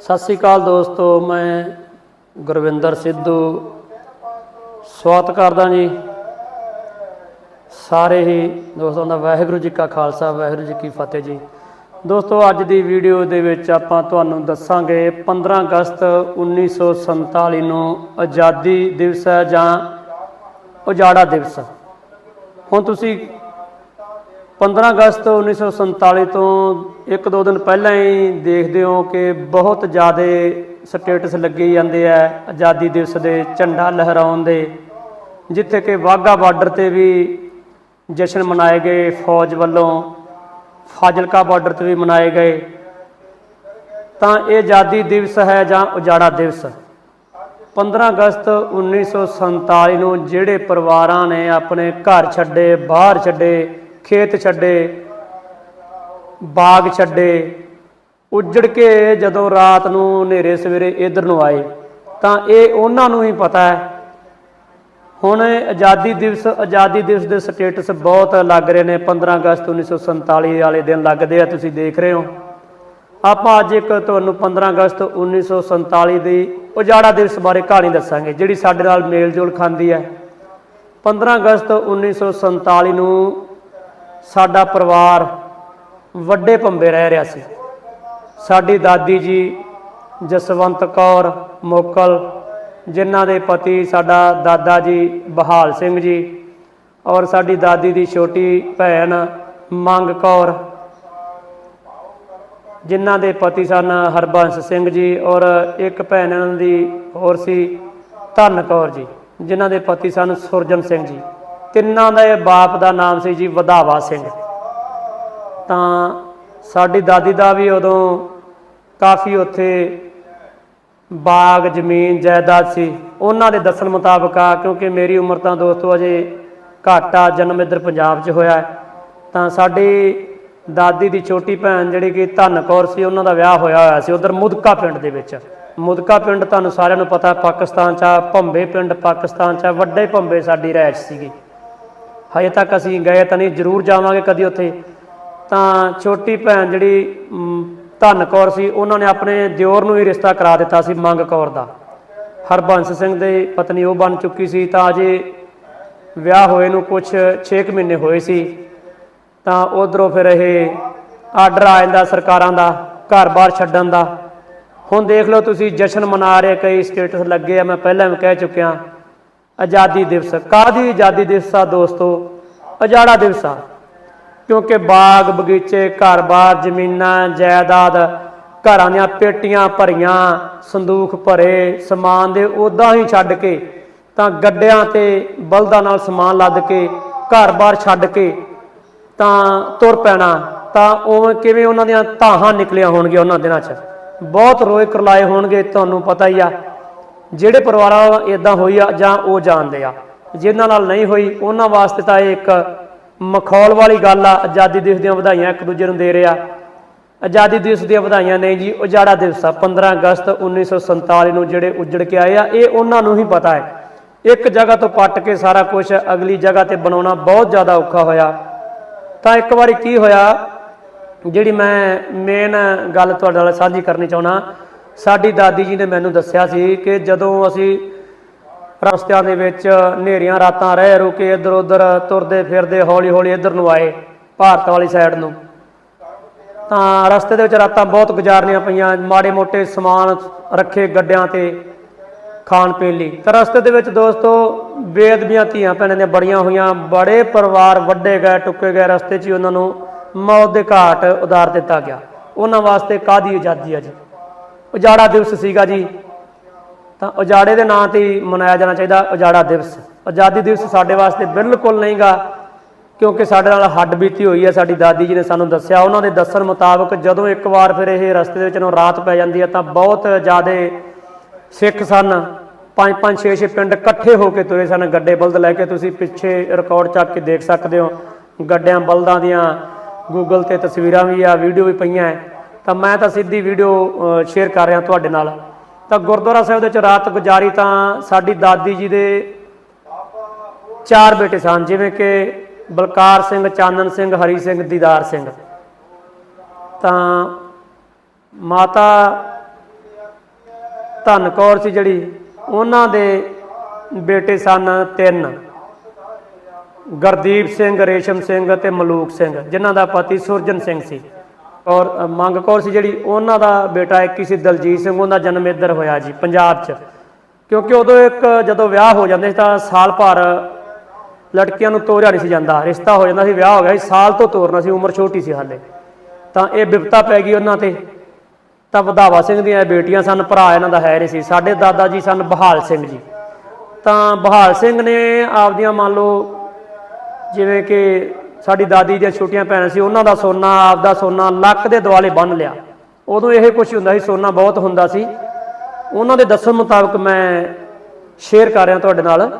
ਸਤਿ ਸ੍ਰੀ ਅਕਾਲ ਦੋਸਤੋ, ਮੈਂ ਗੁਰਵਿੰਦਰ ਸਿੱਧੂ। ਸਵਾਗਤ ਕਰਦਾ ਜੀ। ਸਾਰੇ ਹੀ ਦੋਸਤਾਂ ਦਾ ਵਾਹਿਗੁਰੂ ਜੀ ਕਾ ਖਾਲਸਾ, ਵਾਹਿਗੁਰੂ ਜੀ ਕੀ ਫਤਿਹ ਜੀ। ਦੋਸਤੋ, ਅੱਜ ਦੀ ਵੀਡੀਓ ਦੇ ਵਿੱਚ ਆਪਾਂ ਤੁਹਾਨੂੰ ਦੱਸਾਂਗੇ 15 ਅਗਸਤ 1947 ਨੂੰ ਆਜ਼ਾਦੀ ਦਿਵਸ ਹੈ ਜਾਂ ਉਜਾੜਾ ਦਿਵਸ। ਹੁਣ ਤੁਸੀਂ 15 ਅਗਸਤ 1947 ਤੋਂ ਇੱਕ ਦੋ ਦਿਨ ਪਹਿਲਾਂ ਹੀ ਦੇਖਦੇ ਹੋ ਕਿ ਬਹੁਤ ਜ਼ਿਆਦਾ ਸਟੇਟਸ ਲੱਗੇ ਜਾਂਦੇ ਆ ਆਜ਼ਾਦੀ ਦਿਵਸ ਦੇ, ਝੰਡਾ ਲਹਿਰਾਉਣ ਦੇ, ਜਿੱਥੇ ਕਿ ਵਾਹਗਾ ਬਾਰਡਰ ਤੇ ਵੀ ਜਸ਼ਨ ਮਨਾਏ ਗਏ ਫੌਜ ਵੱਲੋਂ, ਫਾਜ਼ਿਲਕਾ ਬਾਰਡਰ ਤੇ ਵੀ ਮਨਾਏ ਗਏ। ਤਾਂ ਇਹ ਆਜ਼ਾਦੀ ਦਿਵਸ ਹੈ ਜਾਂ ਉਜਾੜਾ ਦਿਵਸ? 15 ਅਗਸਤ 1947 ਨੂੰ ਜਿਹੜੇ ਪਰਿਵਾਰਾਂ ਨੇ ਆਪਣੇ ਘਰ ਛੱਡੇ, ਬਾਹਰ ਛੱਡੇ ਖੇਤ ਛੱਡੇ, ਬਾਗ ਛੱਡੇ, ਉੱਜੜ ਕੇ ਜਦੋਂ ਰਾਤ ਨੂੰ ਹਨੇਰੇ ਸਵੇਰੇ ਇਧਰ ਨੂੰ ਆਏ, ਤਾਂ ਇਹ ਉਹਨਾਂ ਨੂੰ ਹੀ ਪਤਾ ਹੈ। ਹੁਣ ਆਜ਼ਾਦੀ ਦਿਵਸ ਆਜ਼ਾਦੀ ਦਿਵਸ ਦੇ ਸਟੇਟਸ ਬਹੁਤ ਲੱਗ ਰਹੇ ਨੇ। 15 ਅਗਸਤ 1947 ਵਾਲੇ ਦਿਨ ਲੱਗਦੇ ਆ, ਤੁਸੀਂ ਦੇਖ ਰਹੇ ਹੋ। ਆਪਾਂ ਅੱਜ ਇੱਕ ਤੁਹਾਨੂੰ 15 ਅਗਸਤ 1947 ਦੀ ਉਜਾੜਾ ਦਿਵਸ ਬਾਰੇ ਕਹਾਣੀ ਦੱਸਾਂਗੇ, ਜਿਹੜੀ ਸਾਡੇ ਨਾਲ ਮੇਲ ਜੋਲ ਖਾਂਦੀ ਹੈ। 15 ਅਗਸਤ 1947 ਨੂੰ ਸਾਡਾ ਪਰਿਵਾਰ ਵੱਡੇ ਪੰਬੇ ਰਹਿ ਰਿਹਾ ਸੀ। ਸਾਡੀ ਦਾਦੀ ਜੀ ਜਸਵੰਤ ਕੌਰ ਮੋਕਲ, ਜਿਨ੍ਹਾਂ ਦੇ ਪਤੀ ਸਾਡਾ ਦਾਦਾ ਜੀ ਬਹਾਲ ਸਿੰਘ ਜੀ ਔਰ ਸਾਡੀ ਦਾਦੀ ਦੀ ਛੋਟੀ ਭੈਣ ਮੰਗ ਕੌਰ, ਜਿਨ੍ਹਾਂ ਦੇ ਪਤੀ ਸਨ ਹਰਬੰਸ ਸਿੰਘ ਜੀ ਔਰ ਇੱਕ ਭੈਣ ਇਹਨਾਂ ਦੀ ਹੋਰ ਸੀ ਧਨ ਕੌਰ ਜੀ, ਜਿਨ੍ਹਾਂ ਦੇ ਪਤੀ ਸਨ ਸੁਰਜਨ ਸਿੰਘ ਜੀ। ਤਿੰਨਾਂ ਦੇ ਬਾਪ ਦਾ ਨਾਮ ਸੀ ਜੀ ਵਧਾਵਾ ਸਿੰਘ। ਤਾਂ ਸਾਡੀ ਦਾਦੀ ਦਾ ਵੀ ਉਦੋਂ ਕਾਫੀ ਉੱਥੇ ਬਾਗ, ਜ਼ਮੀਨ, ਜਾਇਦਾਦ ਸੀ। ਉਹਨਾਂ ਦੇ ਦੱਸਣ ਮੁਤਾਬਕ ਆ, ਕਿਉਂਕਿ ਮੇਰੀ ਉਮਰ ਤਾਂ ਦੋਸਤੋ ਅਜੇ ਘੱਟ ਆ, ਜਨਮ ਇੱਧਰ ਪੰਜਾਬ 'ਚ ਹੋਇਆ ਤਾਂ ਸਾਡੀ ਦਾਦੀ ਦੀ ਛੋਟੀ ਭੈਣ ਜਿਹੜੀ ਕਿ ਧੰਨ ਕੌਰ ਸੀ, ਉਹਨਾਂ ਦਾ ਵਿਆਹ ਹੋਇਆ ਹੋਇਆ ਸੀ ਉਧਰ ਮੁਦਕਾ ਪਿੰਡ ਦੇ ਵਿੱਚ। ਮੁਦਕਾ ਪਿੰਡ ਤੁਹਾਨੂੰ ਸਾਰਿਆਂ ਨੂੰ ਪਤਾ, ਪਾਕਿਸਤਾਨ 'ਚ ਆ, ਭੰਬੇ ਪਿੰਡ ਪਾਕਿਸਤਾਨ 'ਚ ਆ, ਵੱਡੇ ਭੰਬੇ ਸਾਡੀ ਰਹਿਸ਼ ਸੀਗੀ। ਹਜੇ ਤੱਕ ਅਸੀਂ ਗਏ ਤਾਂ ਨਹੀਂ, ਜ਼ਰੂਰ ਜਾਵਾਂਗੇ ਕਦੀ ਉੱਥੇ। ਤਾਂ ਛੋਟੀ ਭੈਣ ਜਿਹੜੀ ਧੰਨ ਕੌਰ ਸੀ, ਉਹਨਾਂ ਨੇ ਆਪਣੇ ਦਿਓਰ ਨੂੰ ਹੀ ਰਿਸ਼ਤਾ ਕਰਾ ਦਿੱਤਾ ਸੀ ਮੰਗ ਕੌਰ ਦਾ। ਹਰਬੰਸ ਸਿੰਘ ਦੇ ਪਤਨੀ ਉਹ ਬਣ ਚੁੱਕੀ ਸੀ, ਤਾਂ ਅਜੇ ਵਿਆਹ ਹੋਏ ਨੂੰ ਕੁਝ 6 ਮਹੀਨੇ ਹੋਏ ਸੀ। ਤਾਂ ਉਧਰੋਂ ਫਿਰ ਇਹ ਆਰਡਰ ਆ ਜਾਂਦਾ ਸਰਕਾਰਾਂ ਦਾ ਘਰ-ਬਾਰ ਛੱਡਣ ਦਾ। ਹੁਣ ਦੇਖ ਲਓ ਤੁਸੀਂ ਜਸ਼ਨ ਮਨਾ ਰਹੇ, ਕਈ ਸਟੇਟਸ ਲੱਗੇ ਆ, ਮੈਂ ਪਹਿਲਾਂ ਵੀ ਕਹਿ ਚੁੱਕਿਆ। ਆਜ਼ਾਦੀ ਦਿਵਸ। ਕਾਹਦੀ ਆਜ਼ਾਦੀ ਦਿਵਸ ਆ ਦੋਸਤੋ? ਅਜਾੜਾ ਦਿਵਸ ਆ। ਕਿਉਂਕਿ ਬਾਗ, ਬਗੀਚੇ, ਘਰ-ਬਾਰ, ਜ਼ਮੀਨਾਂ, ਜਾਇਦਾਦ, ਘਰਾਂ ਦੀਆਂ ਪੇਟੀਆਂ ਭਰੀਆਂ, ਸੰਦੂਖ ਭਰੇ, ਸਮਾਨ ਦੇ ਉਦਾਂ ਹੀ ਛੱਡ ਕੇ, ਤਾਂ ਗੱਡਿਆਂ ਤੇ ਬਲਦਾਂ ਨਾਲ ਸਮਾਨ ਲੱਦ ਕੇ, ਘਰ-ਬਾਰ ਛੱਡ ਕੇ ਤਾਂ ਤੁਰ ਪੈਣਾ, ਤਾਂ ਉਹ ਕਿਵੇਂ ਉਹਨਾਂ ਦੀਆਂ ਧਾਹਾਂ ਨਿਕਲੀਆਂ ਹੋਣਗੀਆਂ ਉਹਨਾਂ ਦਿਨਾਂ 'ਚ। ਬਹੁਤ ਰੋਏ ਕਰਲਾਏ ਹੋਣਗੇ, ਤੁਹਾਨੂੰ ਪਤਾ ਹੀ ਆ। ਜਿਹੜੇ ਪਰਿਵਾਰਾਂ ਇਦਾਂ ਹੋਈ ਆ ਜਾਂ ਉਹ ਜਾਣਦੇ ਆ। ਜਿਨ੍ਹਾਂ ਨਾਲ ਨਹੀਂ ਹੋਈ, ਉਹਨਾਂ ਵਾਸਤੇ ਤਾਂ ਇਹ ਇੱਕ ਮਖੌਲ ਵਾਲੀ ਗੱਲ ਆ। ਆਜ਼ਾਦੀ ਦਿਵਸ ਦੀਆਂ ਵਧਾਈਆਂ ਇੱਕ ਦੂਜੇ ਨੂੰ ਦੇ ਰਿਹਾ। ਆਜ਼ਾਦੀ ਦਿਵਸ ਦੀਆਂ ਵਧਾਈਆਂ ਨਹੀਂ ਜੀ, ਉਜਾੜਾ ਦਿਵਸ ਆ। 15 ਅਗਸਤ 1947 ਨੂੰ ਜਿਹੜੇ ਉੱਜੜ ਕੇ ਆਏ ਆ, ਇਹ ਉਹਨਾਂ ਨੂੰ ਹੀ ਪਤਾ ਹੈ। ਇੱਕ ਜਗ੍ਹਾ ਤੋਂ ਪੱਟ ਕੇ ਸਾਰਾ ਕੁਝ ਅਗਲੀ ਜਗ੍ਹਾ ਤੇ ਬਣਾਉਣਾ ਬਹੁਤ ਜ਼ਿਆਦਾ ਔਖਾ ਹੋਇਆ। ਤਾਂ ਇੱਕ ਵਾਰੀ ਕੀ ਹੋਇਆ, ਜਿਹੜੀ ਮੈਂ ਮੇਨ ਗੱਲ ਤੁਹਾਡੇ ਨਾਲ ਸਾਂਝੀ ਕਰਨੀ ਚਾਹੁੰਦਾ ਸਾਡੀ ਦਾਦੀ ਜੀ ਨੇ ਮੈਨੂੰ ਦੱਸਿਆ ਸੀ ਕਿ ਜਦੋਂ ਅਸੀਂ ਰਸਤਿਆਂ ਦੇ ਵਿੱਚ ਹਨੇਰੀਆਂ ਰਾਤਾਂ ਰਹਿ ਰੁਕੇ ਇੱਧਰ ਉੱਧਰ ਤੁਰਦੇ ਫਿਰਦੇ ਹੌਲੀ ਹੌਲੀ ਇੱਧਰ ਨੂੰ ਆਏ, ਭਾਰਤ ਵਾਲੀ ਸਾਈਡ ਨੂੰ। ਤਾਂ ਰਸਤੇ ਦੇ ਵਿੱਚ ਰਾਤਾਂ ਬਹੁਤ ਗੁਜ਼ਾਰਨੀਆਂ ਪਈਆਂ, ਮਾੜੇ ਮੋਟੇ ਸਮਾਨ ਰੱਖੇ ਗੱਡਿਆਂ ਤੇ ਖਾਣ ਪੀਣ ਲਈ। ਤਾਂ ਰਸਤੇ ਦੇ ਵਿੱਚ ਦੋਸਤੋ ਬੇਅਦਬੀਆਂ ਧੀਆਂ ਭੈਣਾਂ ਦੀਆਂ ਬੜੀਆਂ ਹੋਈਆਂ, ਬੜੇ ਪਰਿਵਾਰ ਵੱਡੇ ਗਏ, ਟੁੱਕੇ ਗਏ, ਰਸਤੇ 'ਚ ਹੀ ਉਹਨਾਂ ਨੂੰ ਮੌਤ ਦੇ ਘਾਟ ਉਤਾਰ ਦਿੱਤਾ ਗਿਆ। ਉਹਨਾਂ ਵਾਸਤੇ ਕਾਦੀ ਆਜ਼ਾਦੀ ਆ ਜੀ? ਉਜਾੜਾ ਦਿਵਸ ਸੀਗਾ ਜੀ। ਤਾਂ ਉਜਾੜੇ ਦੇ ਨਾਂ ਤੇ ਹੀ ਮਨਾਇਆ ਜਾਣਾ ਚਾਹੀਦਾ, ਉਜਾੜਾ ਦਿਵਸ। ਆਜ਼ਾਦੀ ਦਿਵਸ ਸਾਡੇ ਵਾਸਤੇ ਬਿਲਕੁਲ ਨਹੀਂਗਾ, ਕਿਉਂਕਿ ਸਾਡੇ ਨਾਲ ਹੱਡ ਬੀਤੀ ਹੋਈ ਹੈ। ਸਾਡੀ ਦਾਦੀ ਜੀ ਨੇ ਸਾਨੂੰ ਦੱਸਿਆ, ਉਹਨਾਂ ਦੇ ਦੱਸਣ ਮੁਤਾਬਕ ਜਦੋਂ ਇੱਕ ਵਾਰ ਫਿਰ ਇਹ ਰਸਤੇ ਦੇ ਵਿੱਚ ਨੂੰ ਰਾਤ ਪੈ ਜਾਂਦੀ ਹੈ, ਤਾਂ ਬਹੁਤ ਜ਼ਿਆਦਾ ਸਿੱਖ ਸਨ। ਪੰਜ ਪੰਜ, ਛੇ ਛੇ ਪਿੰਡ ਇਕੱਠੇ ਹੋ ਕੇ ਤੁਰੇ ਸਨ। ਗੱਡੇ ਬਲਦ ਲੈ ਕੇ ਤੁਸੀਂ ਪਿੱਛੇ ਰਿਕਾਰਡ ਚੱਕ ਕੇ ਦੇਖ ਸਕਦੇ ਹੋ। ਗੱਡਿਆਂ ਬਲਦਾਂ ਦੀਆਂ ਗੂਗਲ ਤੇ ਤਸਵੀਰਾਂ ਵੀ ਆ ਵੀਡੀਓ ਵੀ ਪਈਆਂ ਹੈ। ਤਾਂ ਮੈਂ ਤਾਂ ਸਿੱਧੀ ਵੀਡੀਓ ਸ਼ੇਅਰ ਕਰ ਰਿਹਾ ਤੁਹਾਡੇ ਨਾਲ। ਤਾਂ ਗੁਰਦੁਆਰਾ ਸਾਹਿਬ ਦੇ ਵਿੱਚ ਰਾਤ ਗੁਜ਼ਾਰੀ ਤਾਂ ਸਾਡੀ ਦਾਦੀ ਜੀ ਦੇ ਚਾਰ ਬੇਟੇ ਸਨ, ਜਿਵੇਂ ਕਿ ਬਲਕਾਰ ਸਿੰਘ, ਚਾਨਣ ਸਿੰਘ, ਹਰੀ ਸਿੰਘ, ਦੀਦਾਰ ਸਿੰਘ। ਤਾਂ ਮਾਤਾ ਧਨ ਕੌਰ ਸੀ ਜਿਹੜੀ, ਉਹਨਾਂ ਦੇ ਬੇਟੇ ਸਨ ਤਿੰਨ। ਗੁਰਦੀਪ ਸਿੰਘ, ਰੇਸ਼ਮ ਸਿੰਘ ਤੇ ਮਲੂਕ ਸਿੰਘ, ਜਿਨ੍ਹਾਂ ਦਾ ਪਤੀ ਸੁਰਜਨ ਸਿੰਘ ਸੀ। ਔਰ ਮੰਗ ਕੌਰ ਸੀ ਜਿਹੜੀ ਉਹਨਾਂ ਦਾ ਬੇਟਾ ਇੱਕ ਹੀ ਸੀ ਦਲਜੀਤ ਸਿੰਘ ਉਹਨਾਂ ਦਾ ਜਨਮ ਇੱਧਰ ਹੋਇਆ ਜੀ, ਪੰਜਾਬ 'ਚ। ਕਿਉਂਕਿ ਉਦੋਂ ਇੱਕ ਜਦੋਂ ਵਿਆਹ ਹੋ ਜਾਂਦੇ ਸੀ ਤਾਂ ਸਾਲ ਭਰ ਲੜਕੀਆਂ ਨੂੰ ਤੋਰਿਆ ਨਹੀਂ ਸੀ ਜਾਂਦਾ, ਰਿਸ਼ਤਾ ਹੋ ਜਾਂਦਾ ਸੀ, ਵਿਆਹ ਹੋ ਗਿਆ ਸੀ, ਸਾਲ ਤੋਂ ਤੋਰਨਾ ਸੀ, ਉਮਰ ਛੋਟੀ ਸੀ ਹਾਲੇ। ਤਾਂ ਇਹ ਵਿਪਤਾ ਪੈ ਗਈ ਉਹਨਾਂ ਤੇ। ਤਾਂ ਵਧਾਵਾ ਸਿੰਘ ਦੀਆਂ ਬੇਟੀਆਂ ਸਨ, ਭਰਾ ਇਹਨਾਂ ਦਾ ਹੈ ਨਹੀਂ ਸੀ। ਸਾਡੇ ਦਾਦਾ ਜੀ ਸਨ ਬਹਾਲ ਸਿੰਘ ਜੀ। ਤਾਂ ਬਹਾਲ ਸਿੰਘ ਨੇ ਆਪਦੀਆਂ ਮੰਨ ਲਓ ਜਿਵੇਂ ਕਿ ਸਾਡੀ ਦਾਦੀ ਦੀਆਂ ਛੋਟੀਆਂ ਭੈਣਾਂ ਸੀ, ਉਹਨਾਂ ਦਾ ਸੋਨਾ, ਆਪਦਾ ਸੋਨਾ ਲੱਕ ਦੇ ਦੁਆਲੇ ਬੰਨ ਲਿਆ। ਉਦੋਂ ਇਹ ਕੁਝ ਹੁੰਦਾ ਸੀ, ਸੋਨਾ ਬਹੁਤ ਹੁੰਦਾ ਸੀ। ਉਹਨਾਂ ਦੇ ਦੱਸਣ ਮੁਤਾਬਕ ਮੈਂ ਸ਼ੇਅਰ ਕਰ ਰਿਹਾ ਤੁਹਾਡੇ ਨਾਲ।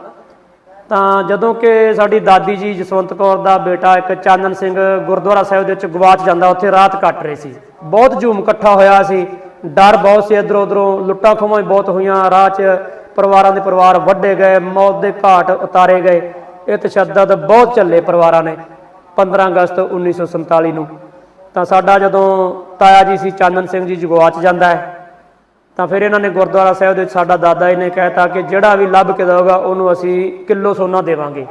ਤਾਂ ਜਦੋਂ ਕਿ ਸਾਡੀ ਦਾਦੀ ਜੀ ਜਸਵੰਤ ਕੌਰ ਦਾ ਬੇਟਾ ਇੱਕ ਚਾਨਣ ਸਿੰਘ ਗੁਰਦੁਆਰਾ ਸਾਹਿਬ ਦੇ ਵਿੱਚ ਗਵਾਚ ਜਾਂਦਾ, ਉੱਥੇ ਰਾਤ ਕੱਟ ਰਹੇ ਸੀ। ਬਹੁਤ ਝੂਮ ਇਕੱਠਾ ਹੋਇਆ ਸੀ। ਡਰ ਬਹੁਤ ਸੀ ਇਧਰੋਂ ਉਧਰੋਂ, ਲੁੱਟਾਂ ਖੋਵਾਂ ਵੀ ਬਹੁਤ ਹੋਈਆਂ। ਰਾਹ 'ਚ ਪਰਿਵਾਰਾਂ ਦੇ ਪਰਿਵਾਰ ਵੱਢੇ ਗਏ, ਮੌਤ ਦੇ ਘਾਟ ਉਤਾਰੇ ਗਏ। ਇਹ ਤਸ਼ੱਦਦ ਬਹੁਤ ਚੱਲੇ ਪਰਿਵਾਰਾਂ ਨੇ। 15 ਅਗਸਤ 1947 ਨੂੰ। ਤਾਂ ਸਾਡਾ ਜਦੋਂ ਤਾਇਆ ਜੀ ਸੀ, ਚਾਨਣ ਸਿੰਘ ਜੀ ਜਗਵਾਚ ਜਾਂਦਾ ਹੈ, ਤਾਂ ਫਿਰ ਇਹਨਾਂ ਨੇ ਗੁਰਦੁਆਰਾ ਸਾਹਿਬ ਦੇ ਵਿੱਚ ਸਾਡਾ ਦਾਦਾ ਜੀ ਨੇ ਕਹਿਤਾ ਕਿ ਜਿਹੜਾ ਵੀ ਲੱਭ ਕੇ ਦਊਗਾ ਉਹਨੂੰ ਅਸੀਂ ਕਿਲੋ ਸੋਨਾ ਦੇਵਾਂਗੇ।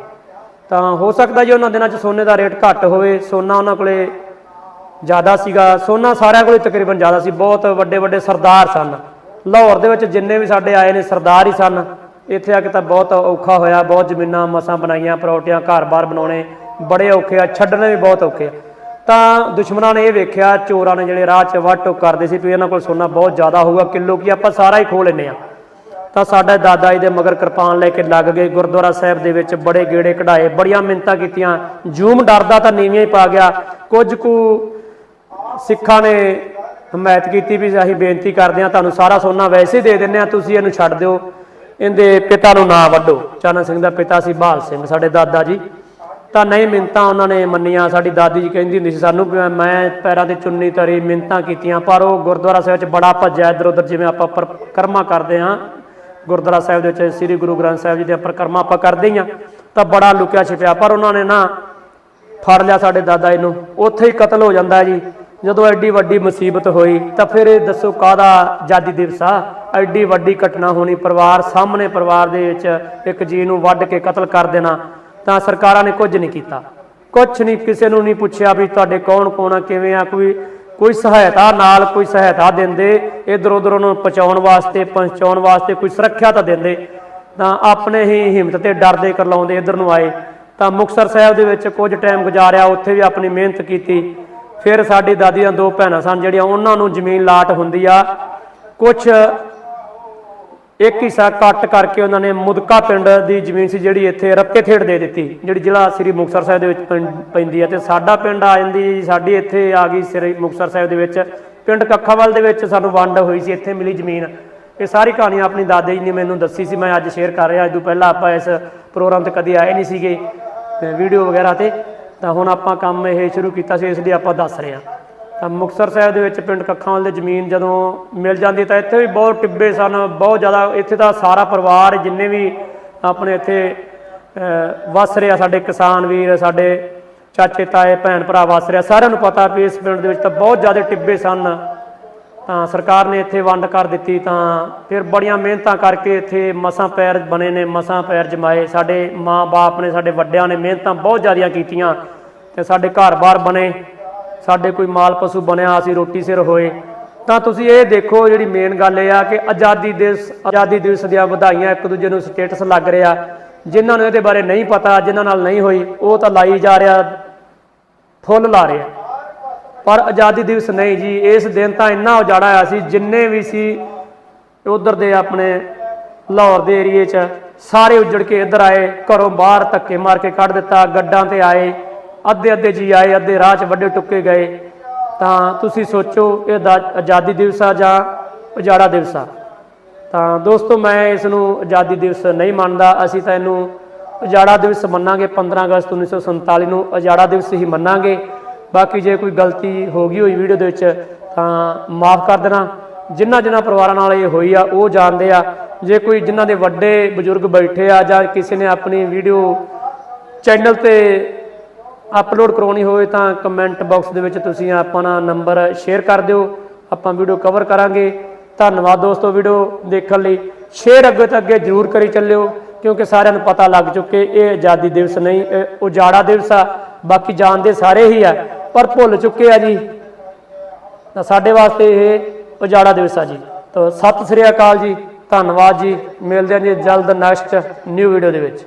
ਤਾਂ ਹੋ ਸਕਦਾ ਜੀ ਉਹਨਾਂ ਦਿਨਾਂ 'ਚ ਸੋਨੇ ਦਾ ਰੇਟ ਘੱਟ ਹੋਵੇ, ਸੋਨਾ ਉਹਨਾਂ ਕੋਲੇ ਜ਼ਿਆਦਾ ਸੀਗਾ। ਸੋਨਾ ਸਾਰਿਆਂ ਕੋਲੇ ਤਕਰੀਬਨ ਜ਼ਿਆਦਾ ਸੀ। ਬਹੁਤ ਵੱਡੇ ਵੱਡੇ ਸਰਦਾਰ ਸਨ। ਲਾਹੌਰ ਦੇ ਵਿੱਚ ਜਿੰਨੇ ਵੀ ਸਾਡੇ ਆਏ ਨੇ, ਸਰਦਾਰ ਹੀ ਸਨ। ਇੱਥੇ ਆ ਕੇ ਤਾਂ ਬਹੁਤ ਔਖਾ ਹੋਇਆ। ਬਹੁਤ ਜ਼ਮੀਨਾਂ, ਮਸਾਂ ਬਣਾਈਆਂ ਪਰੌਟੀਆਂ ਘਰ-ਬਾਰ ਬਣਾਉਣੇ। ਬੜੇ ਔਖੇ ਆ, ਛੱਡਣੇ ਵੀ ਬਹੁਤ ਔਖੇ ਆ। ਤਾਂ ਦੁਸ਼ਮਣਾਂ ਨੇ ਇਹ ਵੇਖਿਆ, ਚੋਰਾਂ ਨੇ ਜਿਹੜੇ ਰਾਹ 'ਚ ਵੱਟ ਟੋਕ ਕਰਦੇ ਸੀ ਵੀ ਇਹਨਾਂ ਕੋਲ ਸੋਨਾ ਬਹੁਤ ਜ਼ਿਆਦਾ ਹੋਊਗਾ, ਕਿਲੋ ਕੀ ਆਪਾਂ ਸਾਰਾ ਹੀ ਖੋਹ ਲੈਨੇ ਆ ਤਾਂ ਸਾਡੇ ਦਾਦਾ ਜੀ ਦੇ ਮਗਰ ਕਿਰਪਾਨ ਲੈ ਕੇ ਲੱਗ ਗਏ, ਗੁਰਦੁਆਰਾ ਸਾਹਿਬ ਦੇ ਵਿੱਚ ਬੜੇ ਗੇੜੇ ਕਢਾਏ, ਬੜੀਆਂ ਮਿੰਨਤਾਂ ਕੀਤੀਆਂ। ਜੂਮ ਡਰਦਾ ਤਾਂ ਨੀਵੀਆਂ ਹੀ ਪਾ ਗਿਆ। ਕੁਝ ਕੁ ਸਿੱਖਾਂ ਨੇ ਹਮਾਇਤ ਕੀਤੀ ਵੀ ਅਸੀਂ ਬੇਨਤੀ ਕਰਦੇ ਹਾਂ, ਤੁਹਾਨੂੰ ਸਾਰਾ ਸੋਨਾ ਵੈਸੇ ਹੀ ਦੇ ਦਿੰਨੇ ਆ ਤੁਸੀਂ ਇਹਨੂੰ ਛੱਡ ਦਿਓ। ਇਹਦੇ ਪਿਤਾ ਨੂੰ ਨਾ ਵੱਢੋ। ਚਾਨਣ ਸਿੰਘ ਦਾ ਪਿਤਾ ਸੀ ਬਹਾਲ ਸਿੰਘ, ਸਾਡੇ ਦਾਦਾ ਜੀ। ਤਾਂ ਨਹੀਂ ਮਿੰਤਾਂ ਉਹਨਾਂ ਨੇ ਮੰਨੀਆਂ। ਸਾਡੀ ਦਾਦੀ ਜੀ ਕਹਿੰਦੀ ਹੁੰਦੀ ਸੀ, ਸਾਨੂੰ ਵੀ ਮੈਂ- ਪੈਰਾਂ ਤੇ ਚੁੰਨੀ ਤਰੀ ਮਿੰਤਾਂ ਕੀਤੀਆਂ, ਪਰ ਉਹ ਗੁਰਦੁਆਰਾ ਸਾਹਿਬ 'ਚ ਬੜਾ ਭੱਜਿਆ। ਇੱਧਰ ਉੱਧਰ ਜਿਵੇਂ ਆਪਾਂ ਪਰਕਰਮਾ ਕਰਦੇ ਹਾਂ, ਗੁਰਦੁਆਰਾ ਸਾਹਿਬ ਦੇ ਵਿੱਚ ਸ੍ਰੀ ਗੁਰੂ ਗ੍ਰੰਥ ਸਾਹਿਬ ਜੀ ਦੇ ਪਰਕਰਮਾ ਆਪਾਂ ਕਰਦੇ ਹੀ ਆ ਤਾਂ ਬੜਾ ਲੁਕਿਆ ਛਿਪਿਆ। ਪਰ ਉਹਨਾਂ ਨੇ ਨਾ ਫੜ ਲਿਆ ਸਾਡੇ ਦਾਦਾ ਜੀ ਨੂੰ। ਉੱਥੇ ਹੀ ਕਤਲ ਹੋ ਜਾਂਦਾ ਜੀ। ਜਦੋਂ ਐਡੀ ਵੱਡੀ ਮੁਸੀਬਤ ਹੋਈ, ਤਾਂ ਫਿਰ ਇਹ ਦੱਸੋ ਕਾਹਦਾ ਆਜ਼ਾਦੀ ਦਿਵਸ ਆ? ਐਡੀ ਵੱਡੀ ਘਟਨਾ ਹੋਣੀ, ਪਰਿਵਾਰ ਸਾਹਮਣੇ ਪਰਿਵਾਰ ਦੇ ਵਿੱਚ ਇੱਕ ਜੀ ਨੂੰ ਵੱਢ ਕੇ ਕਤਲ ਕਰ ਦੇਣਾ। ਤਾਂ ਸਰਕਾਰਾਂ ਨੇ ਕੁਝ ਨਹੀਂ ਕੀਤਾ। ਕੁਝ ਨਹੀਂ, ਕਿਸੇ ਨੂੰ ਨਹੀਂ ਪੁੱਛਿਆ ਵੀ ਤੁਹਾਡੇ ਕੌਣ ਕੌਣ ਆ, ਕਿਵੇਂ ਆ, ਕੋਈ ਕੋਈ ਸਹਾਇਤਾ ਨਾਲ ਕੋਈ ਸਹਾਇਤਾ ਦਿੰਦੇ, ਇਧਰ ਉਧਰ ਉਹਨੂੰ ਪਹੁੰਚਾਉਣ ਵਾਸਤੇ ਪਹੁੰਚਾਉਣ ਵਾਸਤੇ ਕੋਈ ਸੁਰੱਖਿਆ ਤਾਂ ਦਿੰਦੇ। ਤਾਂ ਆਪਣੇ ਹੀ ਹਿੰਮਤ ਤੇ ਡਰਦੇ, ਕਰਲਾਉਂਦੇ ਇਧਰ ਨੂੰ ਆਏ। ਤਾਂ ਮੁਕਤਸਰ ਸਾਹਿਬ ਦੇ ਵਿੱਚ ਕੁਝ ਟਾਈਮ ਗੁਜ਼ਾਰਿਆ, ਉੱਥੇ ਵੀ ਆਪਣੀ ਮਿਹਨਤ ਕੀਤੀ। ਫਿਰ ਸਾਡੀ ਦਾਦੀ ਦੀਆਂ ਦੋ ਭੈਣਾਂ ਸਨ, ਜਿਹੜੀਆਂ ਉਹਨਾਂ ਨੂੰ ਜ਼ਮੀਨ ਲਾਟ ਹੁੰਦੀ ਆ। ਕੁਝ ਇੱਕ ਹਿੱਸਾ ਕੱਟ ਕਰਕੇ ਉਹਨਾਂ ਨੇ ਮੁਦਕਾ ਪਿੰਡ ਦੀ ਜ਼ਮੀਨ ਸੀ ਜਿਹੜੀ ਇੱਥੇ ਰੱਤੇ ਥੇੜ ਦੇ ਦਿੱਤੀ ਜਿਹੜੀ ਜ਼ਿਲ੍ਹਾ ਸ੍ਰੀ ਮੁਕਤਸਰ ਸਾਹਿਬ ਦੇ ਵਿੱਚ ਪੈਂ- ਪੈਂਦੀ ਹੈ ਤੇ ਸਾਡਾ ਪਿੰਡ ਆ ਜਾਂਦੀ ਜੀ, ਸਾਡੀ ਇੱਥੇ ਆ ਗਈ ਸ੍ਰੀ ਮੁਕਤਸਰ ਸਾਹਿਬ ਦੇ ਵਿੱਚ। ਪਿੰਡ ਕੱਖਾਵਾਲ ਦੇ ਵਿੱਚ ਸਾਨੂੰ ਵੰਡ ਹੋਈ ਸੀ ਇੱਥੇ ਮਿਲੀ ਜ਼ਮੀਨ। ਇਹ ਸਾਰੀ ਕਹਾਣੀ ਆਪਣੀ ਦਾਦੇ ਜੀ ਨੇ ਮੈਨੂੰ ਦੱਸੀ ਸੀ ਮੈਂ ਅੱਜ ਸ਼ੇਅਰ ਕਰ ਰਿਹਾ ਅੱਜ ਤੋਂ ਪਹਿਲਾਂ ਆਪਾਂ ਇਸ ਪ੍ਰੋਗਰਾਮ ਤੇ ਕਦੇ ਆਏ ਨਹੀਂ ਸੀਗੇ। ਵੀਡੀਓ ਵਗੈਰਾ ਤੇ ਤਾਂ ਹੁਣ ਆਪਾਂ ਕੰਮ ਇਹ ਸ਼ੁਰੂ ਕੀਤਾ ਸੀ ਇਸ ਲਈ ਆਪਾਂ ਦੱਸ ਰਹੇ ਹਾਂ। ਤਾਂ ਮੁਕਤਸਰ ਸਾਹਿਬ ਦੇ ਵਿੱਚ ਪਿੰਡ ਕੱਖਾਂਵਾਲ ਦੇ ਜ਼ਮੀਨ ਜਦੋਂ ਮਿਲ ਜਾਂਦੀ ਤਾਂ ਇੱਥੇ ਵੀ ਬਹੁਤ ਟਿੱਬੇ ਸਨ ਬਹੁਤ ਜ਼ਿਆਦਾ ਇੱਥੇ ਦਾ ਸਾਰਾ ਪਰਿਵਾਰ ਜਿੰਨੇ ਵੀ ਆਪਣੇ ਇੱਥੇ ਅਹ, ਵਸ ਰਿਹਾ ਸਾਡੇ ਕਿਸਾਨ ਵੀਰ ਸਾਡੇ ਚਾਚੇ ਤਾਏ ਭੈਣ ਭਰਾ ਵਸ ਰਿਹਾ ਸਾਰਿਆਂ ਨੂੰ ਪਤਾ ਵੀ ਇਸ ਪਿੰਡ ਦੇ ਵਿੱਚ ਤਾਂ ਬਹੁਤ ਜ਼ਿਆਦਾ ਟਿੱਬੇ ਸਨ। ਤਾਂ ਸਰਕਾਰ ਨੇ ਇੱਥੇ ਵੰਡ ਕਰ ਦਿੱਤੀ ਤਾਂ ਫਿਰ ਬੜੀਆਂ ਮਿਹਨਤਾਂ ਕਰਕੇ ਇੱਥੇ ਮਸਾਂ ਪੈਰ ਬਣੇ ਨੇ ਮਸਾਂ ਪੈਰ ਜਮਾਏ। ਸਾਡੇ ਮਾਂ-ਬਾਪ ਨੇ ਸਾਡੇ ਵੱਡਿਆਂ ਨੇ ਮਿਹਨਤਾਂ ਬਹੁਤ ਜ਼ਿਆਦੀਆਂ ਕੀਤੀਆਂ ਤੇ ਸਾਡੇ ਘਰ-ਬਾਰ ਬਣੇ। ਸਾਡੇ ਕੋਈ ਮਾਲ ਪਸ਼ੂ ਬਣਿਆ ਅਸੀਂ ਰੋਟੀ ਸਿਰ ਹੋਏ, ਤਾਂ ਤੁਸੀਂ ਇਹ ਦੇਖੋ ਜਿਹੜੀ ਮੇਨ ਗੱਲ ਇਹ ਆ ਕਿ ਆਜ਼ਾਦੀ ਦਿਵਸ ਆਜ਼ਾਦੀ ਦਿਵਸ ਦੀਆਂ ਵਧਾਈਆਂ ਇੱਕ ਦੂਜੇ ਨੂੰ ਸਟੇਟਸ ਲੱਗ ਰਿਹਾ। ਜਿਨ੍ਹਾਂ ਨੂੰ ਇਹਦੇ ਬਾਰੇ ਨਹੀਂ ਪਤਾ, ਜਿਨ੍ਹਾਂ ਨਾਲ ਨਹੀਂ ਹੋਈ, ਉਹ ਤਾਂ ਲਾਈ ਜਾ ਰਿਹਾ, ਫੁੱਲ ਲਾ ਰਿਹਾ। ਪਰ ਆਜ਼ਾਦੀ ਦਿਵਸ ਨਹੀਂ ਜੀ, ਇਸ ਦਿਨ ਤਾਂ ਇੰਨਾ ਉਜਾੜਾ ਆਇਆ ਸੀ, ਜਿੰਨੇ ਵੀ ਸੀ, ਉਧਰ ਦੇ ਆਪਣੇ ਲਾਹੌਰ ਦੇ ਏਰੀਏ 'ਚ, ਸਾਰੇ ਉੱਜੜ ਕੇ ਇੱਧਰ ਆਏ, ਘਰੋਂ ਬਾਹਰ ਧੱਕੇ ਮਾਰ ਕੇ ਕੱਢ ਦਿੱਤਾ, ਗੱਡਾਂ ਤੇ ਆਏ। ਅੱਧੇ ਅੱਧੇ ਜੀ ਆਏ, ਅੱਧੇ ਰਾਹ 'ਚ ਵੱਡੇ ਟੁੱਕੇ ਗਏ। ਤਾਂ ਤੁਸੀਂ ਸੋਚੋ, ਇਹ ਦਾ- ਆਜ਼ਾਦੀ ਦਿਵਸ ਆ ਜਾਂ ਉਜਾੜਾ ਦਿਵਸ ਆ? ਤਾਂ ਦੋਸਤੋ, ਮੈਂ ਇਸ ਨੂੰ ਆਜ਼ਾਦੀ ਦਿਵਸ ਨਹੀਂ ਮੰਨਦਾ। ਅਸੀਂ ਤਾਂ ਇਹਨੂੰ ਉਜਾੜਾ ਦਿਵਸ ਮੰਨਾਂਗੇ। 15 ਅਗਸਤ 1947 ਨੂੰ ਉਜਾੜਾ ਦਿਵਸ ਹੀ ਮੰਨਾਂਗੇ। ਬਾਕੀ ਜੇ ਕੋਈ ਗਲਤੀ ਹੋ ਗਈ ਹੋਈ ਵੀਡੀਓ ਦੇ ਵਿੱਚ, ਤਾਂ ਮਾਫ ਕਰ ਦੇਣਾ। ਜਿਨ੍ਹਾਂ ਜਿਨ੍ਹਾਂ ਪਰਿਵਾਰਾਂ ਨਾਲ ਇਹ ਹੋਈ ਆ, ਉਹ ਜਾਣਦੇ ਆ। ਜੇ ਕੋਈ ਜਿਨ੍ਹਾਂ ਦੇ ਵੱਡੇ ਬਜ਼ੁਰਗ ਬੈਠੇ ਆ ਜਾਂ ਕਿਸੇ ਨੇ ਆਪਣੀ ਵੀਡੀਓ ਚੈਨਲ ਤੇ ਅਪਲੋਡ ਕਰਾਉਣੀ ਹੋਵੇ ਤਾਂ ਕਮੈਂਟ ਬਾਕਸ ਦੇ ਵਿੱਚ ਤੁਸੀਂ ਆਪਣਾ ਨੰਬਰ ਸ਼ੇਅਰ ਕਰ ਦਿਓ। ਆਪਾਂ ਵੀਡੀਓ ਕਵਰ ਕਰਾਂਗੇ। ਧੰਨਵਾਦ ਦੋਸਤੋ ਵੀਡੀਓ ਦੇਖਣ ਲਈ। ਸ਼ੇਅਰ ਅੱਗੇ ਤੋਂ ਅੱਗੇ ਜਰੂਰ ਕਰੀ ਚੱਲਿਓ, ਕਿਉਂਕਿ ਸਾਰਿਆਂ ਨੂੰ ਪਤਾ ਲੱਗ ਚੁੱਕੇ ਇਹ ਆਜ਼ਾਦੀ ਦਿਵਸ ਨਹੀਂ ਉਜਾੜਾ ਦਿਵਸ ਆ। ਬਾਕੀ ਜਾਣਦੇ ਸਾਰੇ ਹੀ ਆ, ਪਰ ਭੁੱਲ ਚੁੱਕੇ ਆ ਜੀ। ਤਾਂ ਸਾਡੇ ਵਾਸਤੇ ਇਹ ਉਜਾੜਾ ਦਿਵਸ ਆ ਜੀ। ਤਾਂ ਸਤਿ ਸ੍ਰੀ ਅਕਾਲ ਜੀ। ਧੰਨਵਾਦ ਜੀ। ਮਿਲਦੇ ਹਾਂ ਜੀ ਜਲਦ ਨੈਕਸਟ ਨਿਊ ਵੀਡੀਓ ਦੇ ਵਿੱਚ।